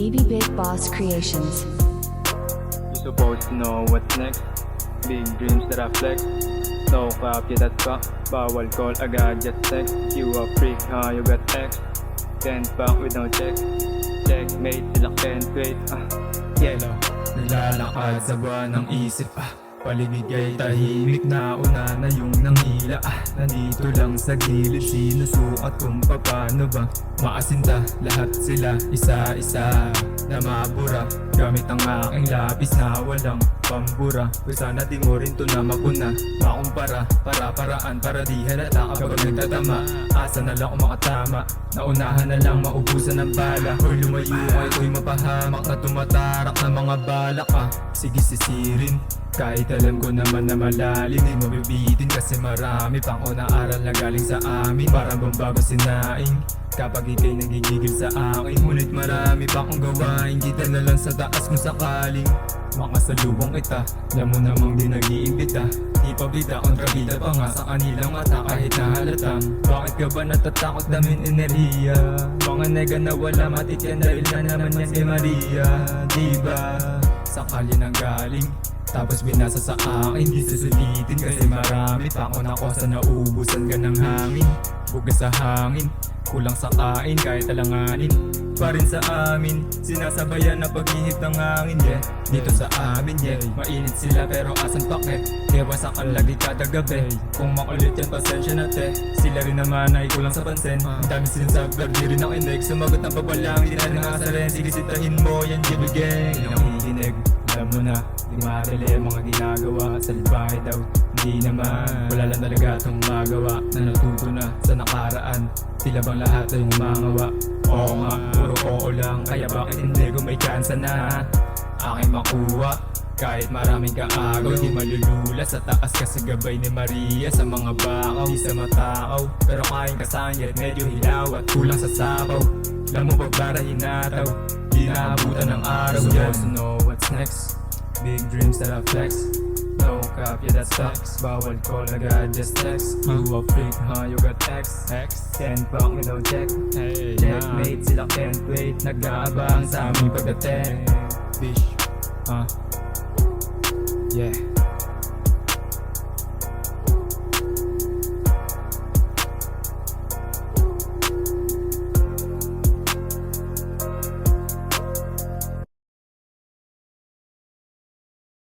Boss Creations. You supposed to know what's next. Big dreams that I flex. No copy that fuck. Bawal call agad just text You a freak huh? You got X. Can't fuck with no check. Checkmate sila can't wait ah, Yeah. Naglalakad sa buwan ng isip ah Paligid kay tahimik na una na yung nangila ah Nandito lang sa gilid sinusukat kung paano ba Maasinta. Lahat sila isa-isa na mabura. Gamit ang aking lapis na walang pambura. Kung sana di mo rin to na makuna Makumpara, para-paraan para di halata kapag nagtatama? Asa na lang kung makatama Naunahan na lang maubusan ng bala. Or lumayo ay ko'y mapahamak na tumatarak na mga balak ah Sige sisirin. Kahit alam ko naman na malalim Di mabibitin kasi marami pang na-aral na galing sa amin Parang bambago sinaing. Kapag ikay nagigigil sa akin Ngunit marami pa akong gawain. Kita na lang sa taas kung sakaling Makasalubong kita. Alam mo namang di nag-iimbita Di pa bida kontrabida pa nga sa kanilang mata Kahit na halatang Bakit ka ba natatakot namin enerhiya? Mga nega na wala matityan Dahil na naman yan kay Maria Diba Sakali nang galing tapos binasa sa akin, di susulitin Kasi marami. Pa ako nakosa Nauubusan ka ng hangin. Bugas sa hangin Kulang sa kain kahit alanganin Pa rin sa amin. Sinasabayan na paghihip ng hangin yeah. Dito sa amin yeah. Mainit sila pero asan pake Ewasak ang lagi kada gabi. Kung makulit yan pasensya na te Sila rin naman ay kulang sa pansin. Ang dami sinasabi di rin ako inig Sumagot ng pabalang Di na nangasa rin Sige sitahin mo yan Hindi nakikinig alam mo na, di madali ang mga ginagawa. Sa libahe daw, hindi naman. Wala lang talaga itong magawa. Na natuto na sa nakaraan. Tila bang lahat ay umangawa? Oo nga, puro oo lang. Kaya bakit hindi ko may chance na Aking makuha? Kahit maraming kaagaw Di malulula. Sa taas kasi gabay ni Maria. Sa mga bakaw, di sa matakaw. Pero kain kasanyat medyo hilaw At kulang sa sabaw. Mo pagbara hinataw Di naabutan ng araw. To know what's next? Big dreams that I flex. No cap, yeah that sucks Bawal call agad, just text. You a freak, huh? You got X. X. Fuck me, no check. Hey Checkmate, sila can't wait. Nag-aabang sa aming pagdating Fish, huh? Yeah